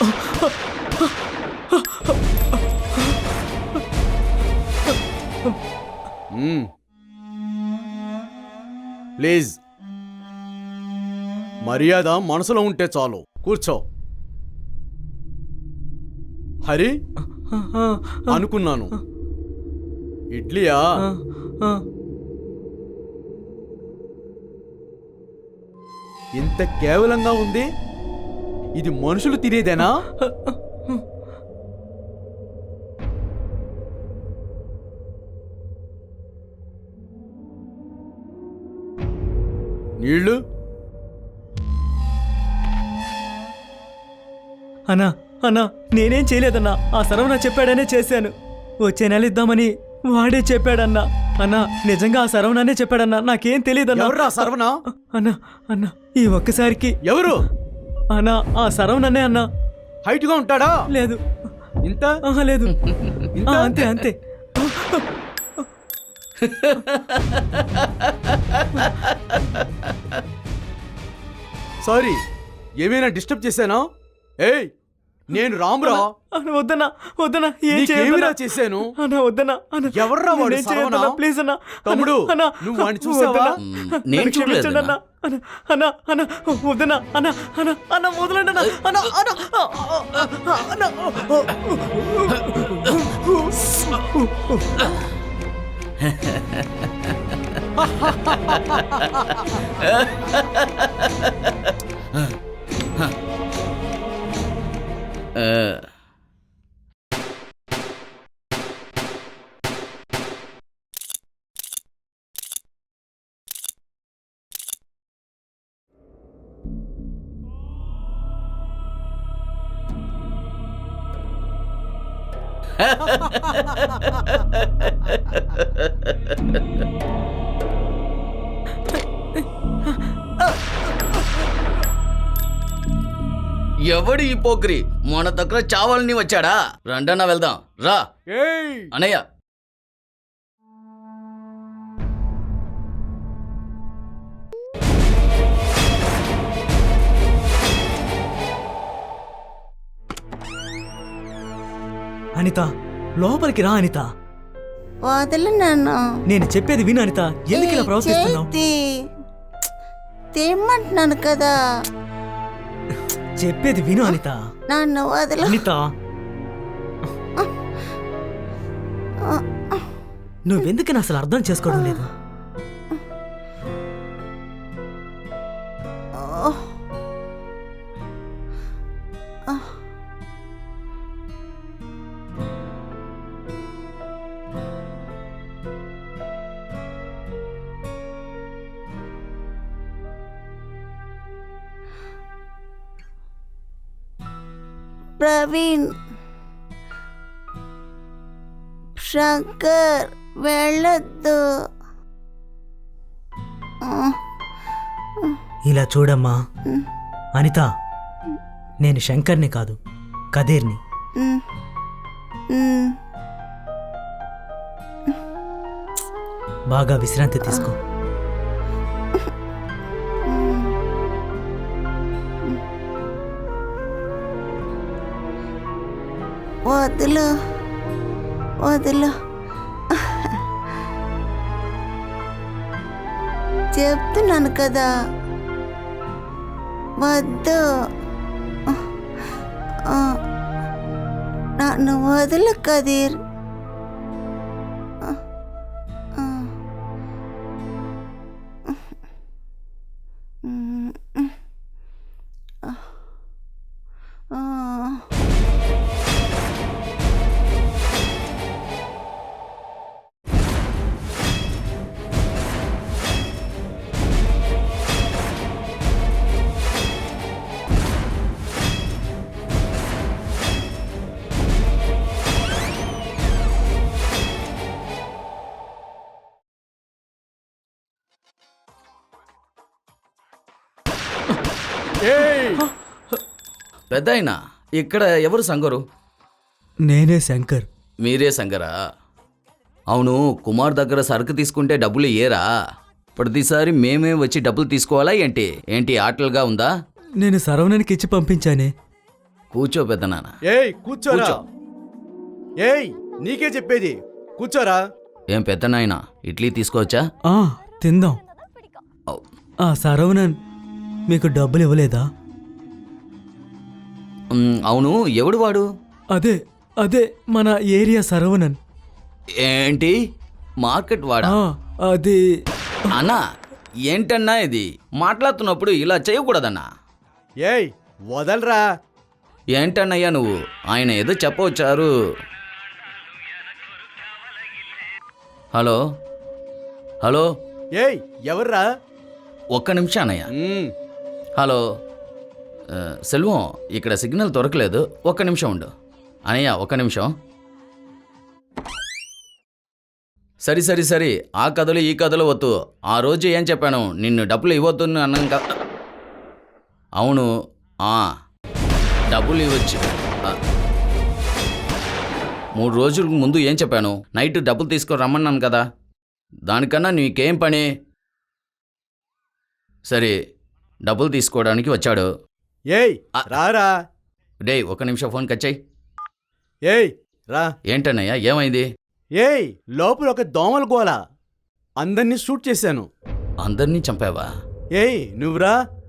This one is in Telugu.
ప్లీజ్. మర్యాద మనసులో ఉంటే చాలు. కూర్చో. హరి? అనుకున్నాను. ఇడ్లీయా? ఇంత కేవలంగా ఉంది? ఇది మనుషులు తినేదేనా? నీళ్ళు? అన్నా అన్నా నేనేం చేయలేదన్నా. ఆ సరవణ చెప్పాడనే చేశాను. వచ్చే నెల ఇద్దామని వాడే చెప్పాడన్నా. అన్నా నిజంగా ఆ సరవణనే చెప్పాడన్నా. నాకేం తెలియదన్నా. సర్వనా? అన్నా అన్నా ఈ ఒక్కసారికి ఎవరు? అన్నా ఆ సరవణనే అన్నా. హైట్గా ఉంటాడా? లేదు. ఇంత? ఆహా లేదు. ఆ, అంతే అంతే. సారీ ఏమైనా డిస్టర్బ్ చేశానా? ఏయ్ నేను రామురా అన్న వద్దన్నా వద్దన్నా ఏం చేయదున్నా చేశాను అన్నా వద్దన్నా అన్న ఎవర్రా వాడు సరవణా? ప్లీజ్ అన్నా తమ్ముడు, అన్నా, నువ్వు వాడిని చూసావా? నేను చూడలేదన్నా. అన్నా. అన్నా అన్నా అన్నా వద్దన్నా అన్నా అన్నా అన్నా వదలండి అన్నా అన్నా అన్నా అన్నా 呃。哈哈哈哈哈！哈哈哈哈哈！ఎవడు ఈ పోక్రి? మన దగ్గర చావాలని వచ్చాడా? రండన్నా వెళ్దాం. రా. ఏయ్! అనయ్య అనిత లోపలికి రా అనిత. వదలు నన్ను. నేను చెప్పేది విను అనిత. ఎందుకు ఇలా ప్రవర్తిస్తున్నావు? తెమ్మంటున్నాను కదా. చెప్పేది విను అనిత. నన్ను వదలు. అనిత. నువ్వెందుకని అసలు అర్థం చేసుకోవడం లేదు? ప్రవీణ్ శంకర్ వెళ్ళొద్దు. ఇలా చూడమ్మా. అనిత నేను శంకర్ని కాదు కదీర్ని. బాగా విశ్రాంతి తీసుకో. వదులు వదులు. చెప్తున్నాను కదా. వద్దు. నన్ను వదులు కదీర్. ఏయ్! పెద్ద ఇక్కడ ఎవరు సంగరు? నేనే శంకర్. మీరే సంగరా? అవును కుమార్ దగ్గర సరుకు తీసుకుంటే డబ్బులు ఏరా ప్రతిసారి మేమే వచ్చి డబ్బులు తీసుకోవాలా ఏంటి? ఏంటి ఆటలుగా ఉందా? నేను సరవణానికి ఇచ్చి పంపించానే. కూర్చో పెద్దనాన్న. ఏయ్ కూర్చోరా. కూర్చో. ఏయ్ నీకే చెప్పేది. కూర్చోరా. ఏం పెద్దనాయన? ఇడ్లీ తీసుకోవచ్చా? ఆ, తిందాం. ఔ, ఆ సరవణన్ మీకు డబ్బులు ఇవ్వలేదా? మ్, అవును ఎవడు వాడు? అదే అదే మన ఏరియా సరవణన్. ఏంటి? మార్కెట్ వాడా? ఆ, అది. అన్నా ఏంటన్నా ఇది? మాట్లాడుతున్నప్పుడు ఇలా చేయకూడదన్నా. ఏయ్ వదలరా. ఏంటన్నయ్యా నువ్వు? ఆయన ఏదో చెప్పవచ్చారు. హలో? హలో? ఏయ్ ఎవర్రా? ఒక్క నిమిషం అన్నయ్య. మ్మ్. హలో. సెల్వం ఇక్కడ సిగ్నల్ దొరకలేదు. ఒక్క నిమిషం ఉండు. అనయ్య ఒక్క నిమిషం. సరి సరి సరి. ఆ కథలు ఈ కథలు వద్దు. ఆ రోజు ఏం చెప్పాను? నిన్ను డబ్బులు ఇవ్వద్దు అన్నాను కదా అవును. ఆ, డబ్బులు ఇవ్వచ్చు. మూడు రోజులకు ముందు ఏం చెప్పాను? నైట్ డబ్బులు తీసుకొని రమ్మన్నాను కదా. దానికన్నా నీకేం పని? సరే డబ్బులు తీసుకోవడానికి వచ్చాడు. ఏయ్ ఆ. రారా. డే ఒక నిమిషం ఫోన్ కట్ చేయి. ఏయ్ రా. ఏంటన్నయ్యా ఏమైంది? ఏయ్ లోపల ఒక దోమల గోల. అందరినీ షూట్ చేశాను. అందరినీ చంపావా? ఏయ్ నువ్వురా.